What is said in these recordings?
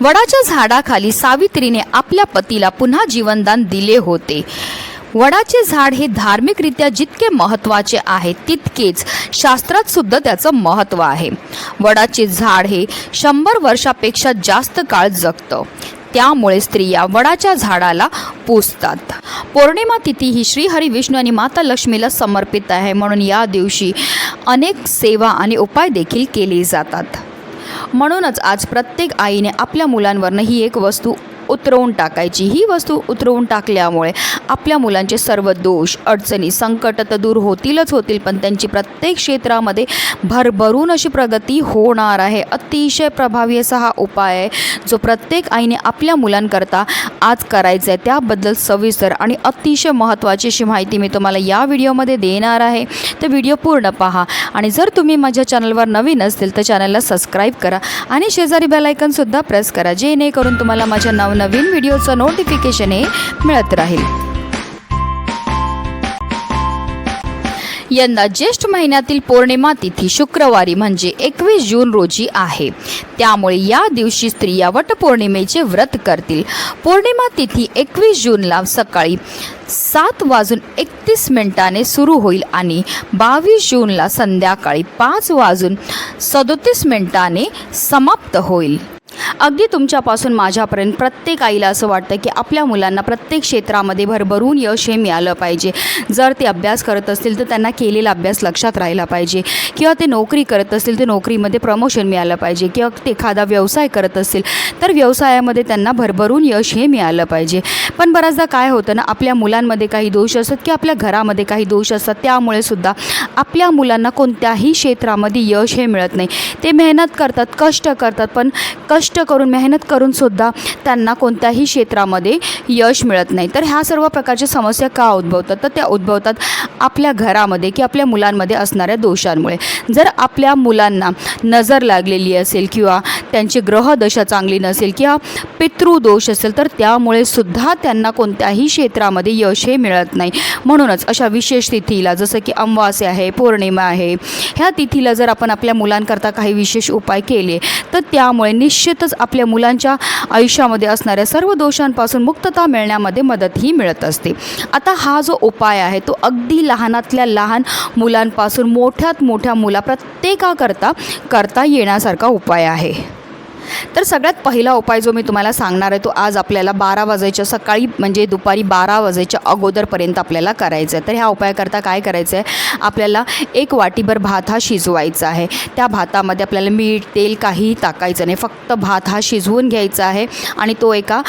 वडाच्या झाडाखाली सावित्रीने आपल्या पतीला पुन्हा जीवनदान दिले होते. वडाचे झाड हे धार्मिकरित्या जितके महत्त्वाचे आहे तितकेच शास्त्रात सुद्धा त्याचं महत्त्व आहे. वडाचे झाड हे शंभर वर्षापेक्षा जास्त काळ जगतं. त्यामुळे स्त्रिया वडाच्या झाडाला पूजतात पौर्णिमा तिथी ही श्रीहरी विष्णू आणि माता लक्ष्मीला समर्पित आहे म्हणून या दिवशी अनेक सेवा आणि उपाय देखील केले जातात. म्हणूनच आज प्रत्येक आईने आपल्या मुलांवरनं ही एक वस्तू उतरवून टाकायची. ही वस्तू उतरवून टाकल्यामुळे आपल्या मुलांचे सर्व दोष अडचणी संकट तर दूर होतीलच होतील पण त्यांची प्रत्येक क्षेत्रामध्ये भरभरून अशी प्रगती होणार आहे. अतिशय प्रभावी असा हा उपाय आहे जो प्रत्येक आईने आपल्या मुलांकरता आज करायचा आहे त्याबद्दल सविस्तर आणि अतिशय महत्त्वाची अशी माहिती मी तुम्हाला या व्हिडिओमध्ये देणार आहे. तर व्हिडिओ पूर्ण पहा आणि जर तुम्ही माझ्या चॅनलवर नवीन असतील तर चॅनलला सबस्क्राईब करा आणि शेजारी बेलायकनसुद्धा प्रेस करा जेणेकरून तुम्हाला माझ्या नवनवीन व्हिडिओचं नोटिफिकेशन हे मिळत राहील. यंदा ज्येष्ठ महिन्यातील पौर्णिमा तिथी शुक्रवारी म्हणजे एकवीस जून रोजी आहे. त्यामुळे या दिवशी स्त्रिया वटपौर्णिमेचे व्रत करतील. पौर्णिमा तिथी एकवीस जूनला सकाळी सात वाजून एकतीस मिनिटाने सुरू होईल आणि बावीस जूनला संध्याकाळी पाच वाजून सदोतीस मिनिटाने समाप्त होईल. अगदी तुमच्यापासून माझ्यापर्यंत प्रत्येक आईला असं वाटतं की आपल्या मुलांना प्रत्येक क्षेत्रामध्ये भरभरून यश हे मिळालं पाहिजे. जर ते अभ्यास करत असतील तर त्यांना केलेला अभ्यास लक्षात राहिला पाहिजे. किंवा ते नोकरी करत असतील तर नोकरीमध्ये प्रमोशन मिळालं पाहिजे. किंवा ते एखादा व्यवसाय करत असतील तर व्यवसायामध्ये त्यांना भरभरून यश हे मिळालं पाहिजे. पण बऱ्याचदा काय होतं ना आपल्या मुलांमध्ये काही दोष असतात किंवा आपल्या घरामध्ये काही दोष असतात. त्यामुळे सुद्धा आपल्या मुलांना कोणत्याही क्षेत्रामध्ये यश हे मिळत नाही. ते मेहनत करतात कष्ट करतात पण कष्ट करून मेहनत करून सुद्धा त्यांना कोणत्याही क्षेत्रामध्ये यश मिळत नाही. तर ह्या सर्व प्रकारच्या समस्या का उद्भवतात? तर त्या उद्भवतात आपल्या घरामध्ये की आपल्या मुलांमध्ये असणाऱ्या दोषांमुळे. जर आपल्या मुलांना नजर लागलेली असेल किंवा त्यांची ग्रहदशा चांगली नसेल किंवा पितृदोष असेल तर त्यामुळे सुद्धा त्यांना कोणत्याही क्षेत्रामध्ये यश हे मिळत नाही. म्हणूनच अशा विशेष तिथीला जसं की अमावास्या आहे पौर्णिमा आहे ह्या तिथीला जर आपण आपल्या मुलांकरता काही विशेष उपाय केले तर त्यामुळे निश्चितच आपल्या मुलांच्या आयुष्यामध्ये असणाऱ्या सर्व दोषांपासून मुक्तता मिळण्यामध्ये मदतही मिळत असते. आता हा जो उपाय आहे तो अगदी लहानातल्या लहान मुलांपासून मोठ्यात मोठ्या मुला प्रत्येकाकरता करता येण्यासारखा उपाय आहे. तर सगळ्यात पहिला उपाय जो मी तुम्हाला सांगणार आहे तो आज आपल्याला बारा वाजायच्या सकाळी म्हणजे दुपारी बारा वाजायच्या अगोदरपर्यंत आपल्याला करायचं आहे. तर ह्या उपायाकरता काय करायचं आहे? आपल्याला एक वाटीभर भात हा शिजवायचा आहे. त्या भातामध्ये आपल्याला मीठ तेल काहीही टाकायचं नाही. फक्त भात हा शिजवून घ्यायचा आहे आणि तो एका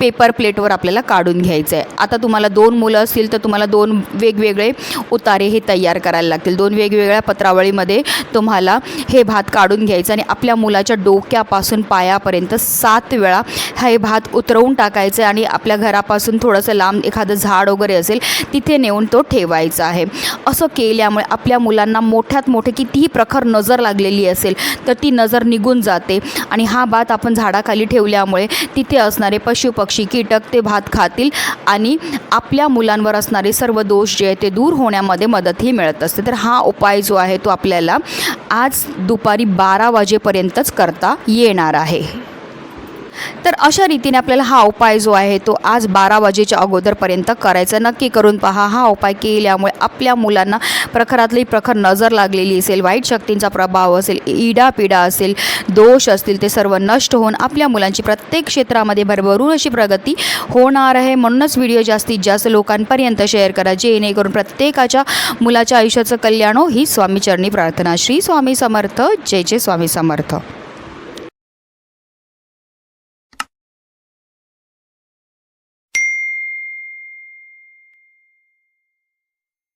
पेपर प्लेटवर आपल्याला काढून घ्यायचं आहे आता तुम्हाला दोन मुलं असतील तर तुम्हाला दोन वेगवेगळे उतारे हे तयार करायला लागतील. दोन वेगवेगळ्या पत्रावळीमध्ये तुम्हाला हे भात काढून घ्यायचं आणि आपल्या मुलाच्या डोक्यापासून पायापर्यंत सात वेळा हे भात उतरवून टाकायचं आहे आणि आपल्या घरापासून थोडंसं लांब एखादं झाड वगैरे असेल तिथे नेऊन तो ठेवायचा आहे. असं केल्यामुळे आपल्या मुलांना मोठ्यात मोठे कितीही प्रखर नजर लागलेली असेल तर ती नजर निघून जाते. आणि हा भात आपण झाडाखाली ठेवल्यामुळे तिथे असणारे पशु पक्षी कीटक ते भात खातील आणि आपल्या मुलांवर असणारे सर्व दोष जे आहे ते दूर होण्यामध्ये मदतही मिळत असते. तर हा उपाय जो आहे तो आपल्याला आज दुपारी बारा वाजेपर्यंतच करता येणार आहे. तर अशा रीतीने आपल्याला हा उपाय जो आहे तो आज बारा वाजेच्या अगोदरपर्यंत करायचा नक्की करून पहा. हा उपाय केल्यामुळे आपल्या मुलांना प्रखरातली प्रखर नजर लागलेली असेल वाईट शक्तींचा प्रभाव असेल इडापिडा असेल दोष असतील ते सर्व नष्ट होऊन आपल्या मुलांची प्रत्येक क्षेत्रामध्ये भरभरून अशी प्रगती होणार आहे. म्हणूनच व्हिडिओ जास्तीत जास्त लोकांपर्यंत शेअर करा. जेणेकरून प्रत्येकाच्या मुलाच्या आयुष्याचं कल्याण हो. ही स्वामीचरणी प्रार्थना. श्री स्वामी समर्थ. जय जय स्वामी समर्थ.